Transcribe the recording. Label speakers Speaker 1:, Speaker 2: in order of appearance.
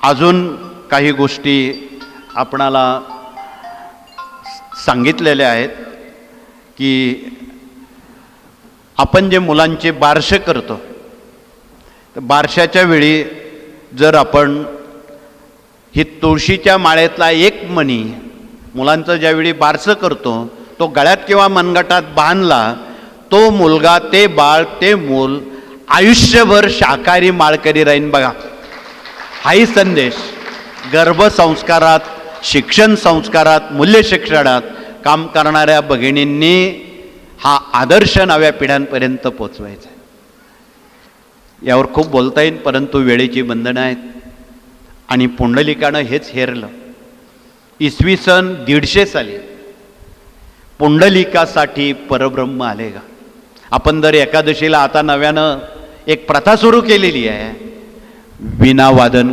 Speaker 1: अजून काही गोष्टी आपणाला सांगितलेल्या आहेत की आपण जे मुलांचे बारसे करतो तर बारशाच्या वेळी जर आपण ही तुळशीच्या माळेतला एक मणी मुलांचं ज्यावेळी बारसं करतो तो गळ्यात किंवा मनगटात बांधला तो मुलगा ते बाळ ते मूल आयुष्यभर शाकाहारी माळकरी राहीन बघा. हाही संदेश. गर्भसंस्कारात शिक्षण संस्कारात मूल्य शिक्षणात काम करणाऱ्या भगिनींनी हा आदर्श नव्या पिढ्यांपर्यंत पोचवायचा यावर खूप बोलता येईल परंतु वेळेची बंधनं आहेत. आणि पुंडलिकानं हेच हेरलं. इसवी सन दीडशे साली पुंडलिकासाठी परब्रह्म आले का? आपण जर एकादशीला आता नव्यानं एक प्रथा सुरू केलेली आहे. विना वादन